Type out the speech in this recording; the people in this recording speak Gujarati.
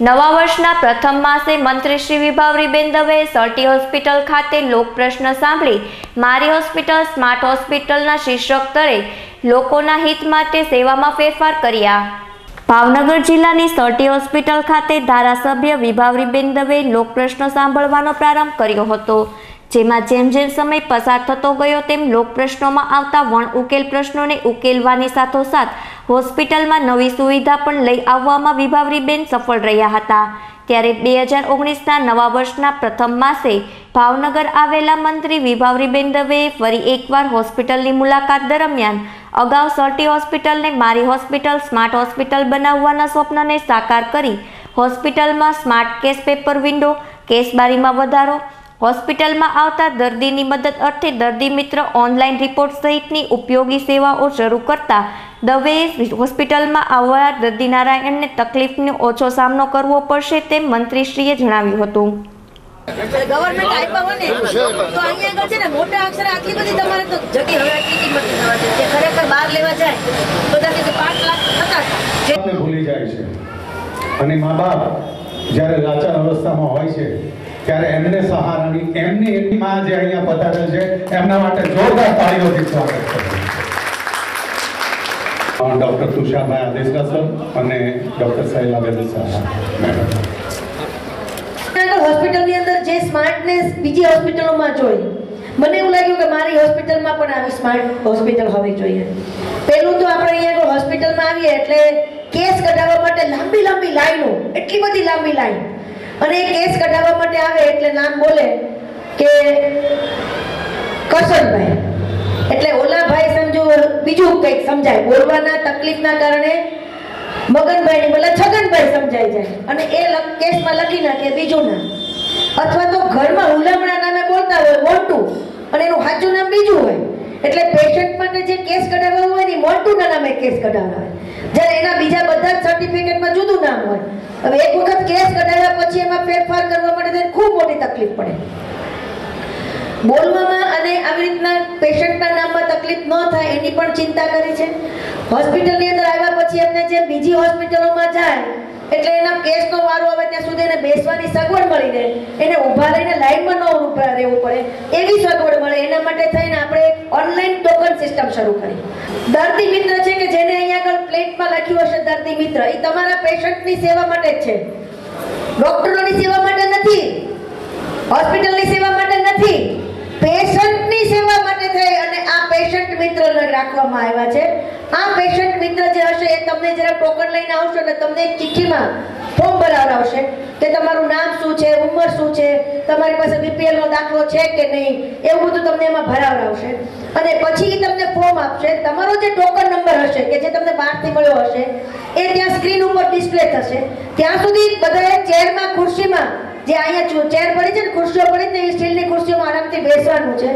નવા વર્ષના પ્રથમ માસે મંત્રી શ્રી વિભાવરીબેન દવેએ સર્ટી હોસ્પિટલ ખાતે લોક પ્રશ્ન સાંભળી મારી હોસ્પિટલ, સ્માર્ટ હોસ્પિટલના શીર્ષક સ્તરે લોકોના હિત માટે સેવામાં ફેરફાર કર્યા. ભાવનગર જિલ્લાની સર્ટી હોસ્પિટલ ખાતે ધારાસભ્ય વિભાવરીબેન દવે લોક પ્રશ્ન સાંભળવાનો પ્રારંભ કર્યો હતો. જેમાં જેમ જેમ સમય પસાર થતો ગયો તેમ લોક પ્રશ્નોમાં આવતા વણ ઉકેલ પ્રશ્નોને ઉકેલવાની સાથોસાથ હોસ્પિટલમાં નવી સુવિધા પણ લઈ આવવામાં વિભાવરીબેન સફળ રહ્યા હતા. ત્યારે બે હજાર ઓગણીસના નવા વર્ષના પ્રથમ માસે ભાવનગર આવેલા મંત્રી વિભાવરીબેન દવેએ ફરી એકવાર હોસ્પિટલની મુલાકાત દરમિયાન અગાઉ સર્ટી હોસ્પિટલને મારી હોસ્પિટલ, સ્માર્ટ હોસ્પિટલ બનાવવાના સ્વપ્નને સાકાર કરી હોસ્પિટલમાં સ્માર્ટ કેસ પેપર વિન્ડો કેશબારીમાં વધારો, હોસ્પિટલમાં આવતા દર્દીની મદદ અર્થે દર્દી મિત્ર ઓનલાઈન રિપોર્ટ સહિતની ઉપયોગી સેવાઓ શરૂ કરતા દવેએ હોસ્પિટલમાં આવવા દર્દી નારાયણને તકલીફનો ઓછો સામનો કરવો પડશે તેમ મંત્રીશ્રીએ જણાવ્યું હતું. ગવર્મેન્ટ આપ્યા હોય ને, તો અહીંયા આગળ છે ને, મોટા અક્ષરે આટલી બધી તમારે તો જતી હવે આટલી કિંમત ભૂલી જાય છે. અને મા બાપ જ્યારે લાચાર અવસ્થામાં હોય છે, ત્યારે એમને સહારાની એમની એમની માં જે અહીંયા પધારેલ છે, એમના માટે જોરદાર તાળીઓથી સ્વાગત ડોક્ટર તુષારભાઈ આદેશરા સર અને ડૉક્ટર શૈલાબેન સહારા મેડમ હોસ્પિટલની અંદર જે સ્માર્ટનેસ બીજી હોસ્પિટલોમાં જોઈ. મને એવું લાગ્યું કે મારી હોસ્પિટલમાં પણ આવી સ્માર્ટ હોસ્પિટલ હોવી જોઈએ. પહેલું તો આપણે અહીંયા હોસ્પિટલમાં આવીએ એટલે કેસ કઢાવવા માટે લાંબી લાંબી લાઈનો, એટલી બધી લાંબી લાઈન. અને એ કેસ કઢાવવા માટે આવે એટલે નામ બોલે કે કરશનભાઈ. એટલે ઓલા ભાઈ સમજો બીજું કંઈક સમજાય. બોલવાના તકલીફના કારણે મગનભાઈ બોલે, છગનભાઈ સમજાઈ જાય. અને એ કેસમાં લખી નાખે બીજું નામ. અથવા તો ઘરમાં હુલામણા નામે બોલતા હોય, મોટું. અને એનું સાચું નામ બીજું હોય. એટલે પેશન્ટ માટે જે કેસ કઢાવવા હોય ને મોન્ટુના નામે કેસ કઢાવવા હોય. જ્યારે એના બીજા બધા જ સર્ટિફિકેટમાં જુદું નામ હોય. હવે એક વખત કેસ કઢાવ્યા પછી એમાં ફેરફાર કરવા માટે ખૂબ મોટી તકલીફ પડે. બોલવામાં અને આવી રીતના પેશન્ટના નામમાં તકલીફ ન થાય એની પણ ચિંતા કરી છે. હોસ્પિટલની અંદર આવ્યા પછી એમને જે બીજી હોસ્પિટલોમાં જાય, એટલે એના કેસનો વારો આવે ત્યાં સુધી એને બેસવાની સગવડ મળી રહે. એને ઊભા રહીને લાઈનમાં ન રહેવું પડે. એવી સગવડ મળે. એના માટે થઈને આપણે ઓનલાઈન ટોકન સિસ્ટમ શરૂ કરી દર્દી મિત્ર છે કે જેને અહીંયા આગળ પ્લેટમાં લખ્યું હશે દર્દી મિત્ર એ તમારા પેશન્ટની સેવા માટે જ છે. ડોક્ટરોની સેવા માટે નથી. હોસ્પિટલની સેવા માટે નથી. પેશન્ટની સેવા માટે થઈ અને આ પેશન્ટ મિત્રને રાખવામાં આવ્યા છે. આ પેશન્ટ મિત્ર જે તમને જરા ટોકન લઈને આવશો એટલે તમને એક ચિઠ્ઠીમાં ફોર્મ ભરાવડાવશે કે તમારું નામ શું છે, ઉંમર શું છે, તમારી પાસે બીપીએલ નો દાખલો છે કે નહીં, એવું બધું તમને એમાં ભરાવડાવશે અને પછી તમને ફોર્મ આપશે, તમારો જે ટોકન નંબર હશે કે જે તમને બહારથી મળ્યો હશે, એ ત્યાં સ્ક્રીન ઉપર ડિસ્પ્લે થશે. ત્યાં સુધી બધાએ ચેરમાં ખુરશીમાં જે અહીંયા ચેર પડી છે ને, ખુરશીઓ પડી ને સ્ટીલની ખુરશીઓમાં આરામથી બેસવાનું છે.